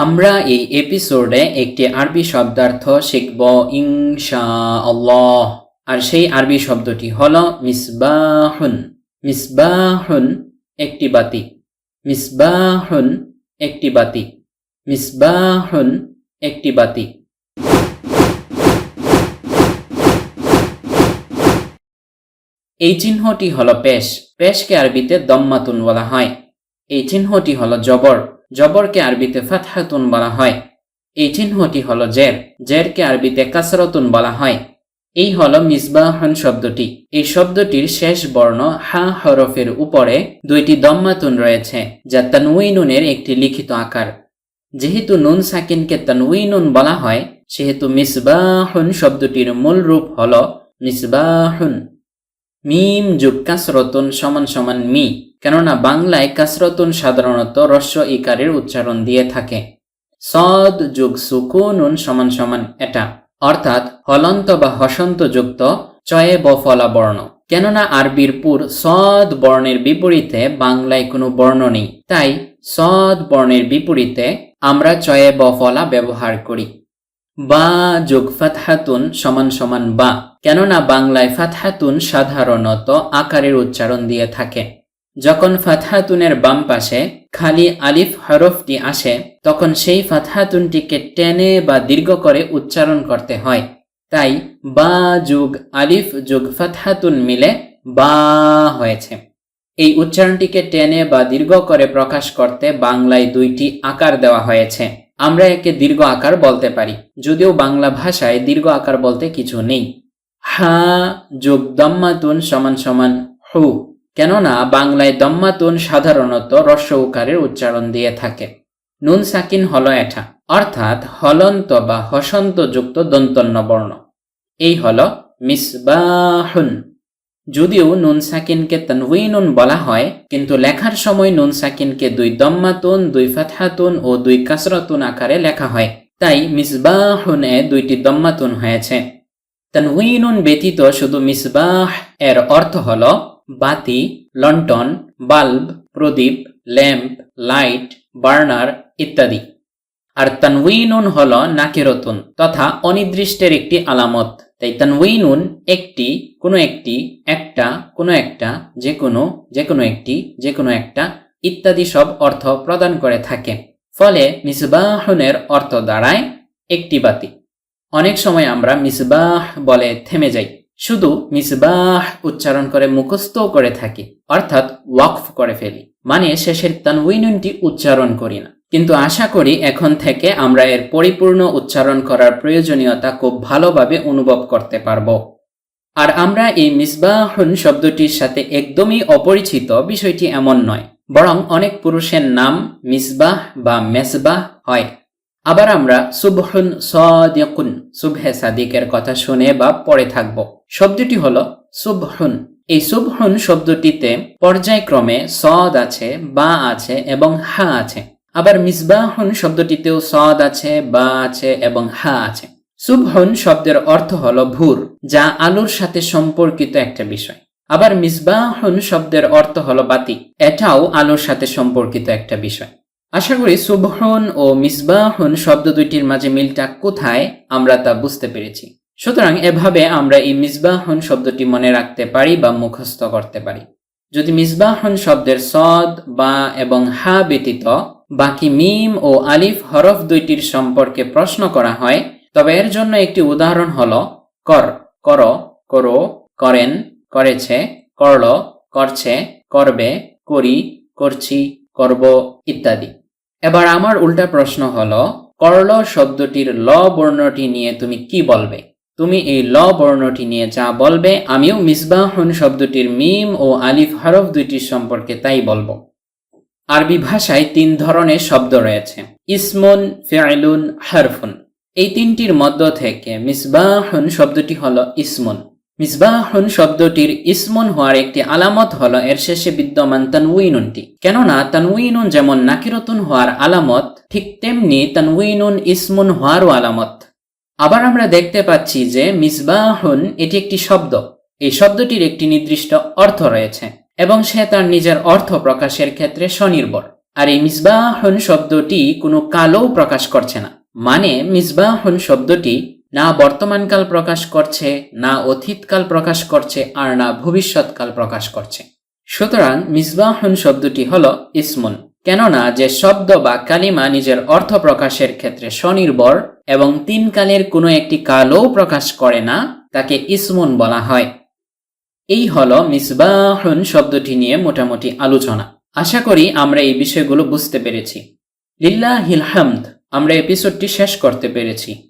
আমরা এই এপিসোডে একটি আরবি শব্দার্থ শিখব ইনশা আল্লাহ আর সেই আরবি শব্দটি হল মিসবাহুন। মিসবাহুন একটি বাতি। মিসবাহুন একটি বাতি। মিসবাহুন একটি বাতি। এই চিহ্নটি হলো পেশ। পেশকে আরবিতে দম্মাতুন বলা হয়। এই চিহ্নটি হলো জবর। জবরকে আরবিতে ফাতহাতুন বলা হয়। এই চিহ্নটি হলো জের। জেরকে আরবিতে কাসরতুন বলা হয়। এই হলো মিসবাহন শব্দটি। এই শব্দটির শেষ বর্ণ হা হরফের উপরে দুইটি দম্মাতুন রয়েছে, যা তানউইনুনের একটি লিখিত আকার। যেহেতু নুন সাকিনকে তানউইনুন বলা হয়, সেহেতু মিসবাহন শব্দটির মূল রূপ হল মিসবাহুন। মিম যুগ কাসরতুন সমান সমান মি। কেননা বাংলায় কাসরতুন সাধারণত রস্য ইকারের উচ্চারণ দিয়ে থাকে। সদ যুগ সুকুনুন সমান সমান এটা, অর্থাৎ হলন্ত বা হসন্ত যুক্ত চয়ে বফলা বর্ণ। কেননা আরবির পুর সদ বর্ণের বিপরীতে বাংলায় কোনো বর্ণ নেই, তাই সদ বর্ণের বিপরীতে আমরা চয়ে বফলা ব্যবহার করি। বা যোগ ফাতহাতুন সমান সমান বা, কেননা বাংলায় ফাতহাতুন সাধারণত আকারের উচ্চারণ দিয়ে থাকে। যখন ফাতহাতুনের বাম পাশে খালি আলিফ হরফটি আসে, তখন সেই ফাতহাতুনটিকে টেনে বা দীর্ঘ করে উচ্চারণ করতে হয়। তাই বা যুগ আলিফ যুগ ফাতহাতুন মিলে বা হয়েছে। এই উচ্চারণটিকে টেনে বা দীর্ঘ করে প্রকাশ করতে বাংলায় দুইটি আকার দেওয়া হয়েছে। আমরা একে দীর্ঘ আকার বলতে পারি, যদিও বাংলা ভাষায় দীর্ঘ আকার বলতে কিছু নেই। হা যোগ দম্মাতুন সমান সমান হু। কেননা বাংলায় দম্মাতুন সাধারণত রস্য উকারের উচ্চারণ দিয়ে থাকে। নুন সাকিন হল এঠা, অর্থাৎ হলন্ত বা হসন্ত যুক্ত দন্তন্য বর্ণ এই হল মিসবাহুন। যদিও নুন সাকিনকে তনউইনুন বলা হয়, কিন্তু লেখার সময় নুন সাকিনকে দুই দম্মাতুন, দুই ফাতহাতুন ও দুই কাসরতুন আকারে লেখা হয়। তাই মিসবাহুনে দুইটি দম্মাতুন হয়েছে। তনউইনুন ব্যতীত শুধু মিসবাহ এর অর্থ হল বাতি লন্ঠন বাল্ব, প্রদীপ, ল্যাম্প, লাইট, বার্নার ইত্যাদি। আর তানউইনুন হল নাকেরতুন তথা অনির্দিষ্টের একটি আলামত। তাই তানউইনুন একটি, কোনো একটি, একটা, কোনো একটা, যে কোনো যে কোনো একটি, যে কোনো একটা ইত্যাদি সব অর্থ প্রদান করে থাকে। ফলে মিসবাহনের অর্থ দাঁড়ায় একটি বাতি। অনেক সময় আমরা মিসবাহ বলে থেমে যাই। শুধু মিসবাহ উচ্চারণ করে মুখস্থ করে থাকি, অর্থাৎ ওয়াকফ করে ফেলি। মানে শেষের তানউইনুনটি উচ্চারণ করি না। কিন্তু আশা করি এখন থেকে আমরা এর পরিপূর্ণ উচ্চারণ করার প্রয়োজনীয়তা খুব ভালোভাবে অনুভব করতে পারব। আর আমরা এই মিসবাহন শব্দটির সাথে একদমই অপরিচিত বিষয়টি এমন নয়, বরং অনেক পুরুষের নাম মিসবাহ বা মেসবাহ হয়। আবার আমরা সুবহুন সদিকুন, সুবহে সাদিকের কথা শুনে বা পড়ে থাকব। শব্দটি হল সুবহুন। এই সুবহুন শব্দটিতে পর্যায়ক্রমে সদ আছে, বা আছে এবং হা আছে। আবার মিসবাহুন শব্দটিতেও সদ আছে, বা আছে এবং হা আছে। সুবহুন শব্দের অর্থ হল ভুর, যা আলোর সাথে সম্পর্কিত একটা বিষয়। আবার মিসবাহুন শব্দের অর্থ হল বাতি, এটাও আলোর সাথে সম্পর্কিত একটা বিষয়। আশা করি সুবহন ও মিসবাহন শব্দ দুইটির মাঝে মিলটা কোথায় আমরা তা বুঝতে পেরেছি। সুতরাং এভাবে আমরা এই মিসবাহন শব্দটি মনে রাখতে পারি বা মুখস্থ করতে পারি। যদি মিসবাহন শব্দের সদ, বা, এবং হা ব্যতীত বাকি মিম ও আলিফ হরফ দুইটির সম্পর্কে প্রশ্ন করা হয়, তবে এর জন্য একটি উদাহরণ হল কর কর, করো, করেন, করেছে, করল, করছে, করবে, করি, করছি, করব, ইত্যাদি। এবার আমার উল্টা প্রশ্ন হলো, করল শব্দটির ল বর্ণটি নিয়ে তুমি কি বলবে? তুমি এই ল বর্ণটি নিয়ে যা বলবে, আমিও মিসবাহন শব্দটির মিম ও আলিফ হরফ দুইটির সম্পর্কে তাই বলব। আরবি ভাষায় তিন ধরনের শব্দ রয়েছে। ইসমুন ফেআলুন হারফুন। এই তিনটির মধ্য থেকে মিসবাহুন শব্দটি হল ইসমুন। মিসবাহুন শব্দটির ইসমুন হওয়ার একটি আলামত হল এর শেষে বিদ্যমান তানউইনুনটি। কেননা তানউইনুন যেমন নাকিরতুন হওয়ার আলামত, ঠিক তেমনি তানউইনুন ইসমুন হওয়ারও আলামত। আবার আমরা দেখতে পাচ্ছি যে মিসবাহুন এটি একটি শব্দ। এই শব্দটির একটি নির্দিষ্ট অর্থ রয়েছে এবং সে তার নিজের অর্থ প্রকাশের ক্ষেত্রে স্বনির্ভর। আর এই মিসবাহুন শব্দটি কোনো কালও প্রকাশ করছে না। মানে মিসবাহুন শব্দটি না বর্তমানকাল প্রকাশ করছে, না অতীতকাল প্রকাশ করছে, আর না ভবিষ্যৎকাল প্রকাশ করছে। সুতরাং মিসবাহুন শব্দটি হল ইসমুন। কেননা যে শব্দ বা কালিমা নিজের অর্থ প্রকাশের ক্ষেত্রে স্বনির্ভর এবং তিন কালের কোনো একটি কালও প্রকাশ করে না, তাকে ইসমুন বলা হয়। এই হল মিসবাহুন শব্দটি নিয়ে মোটামুটি আলোচনা। আশা করি আমরা এই বিষয়গুলো বুঝতে পেরেছি। লিল্লাহিল হামদ, আমরা এপিসোডটি শেষ করতে পেরেছি।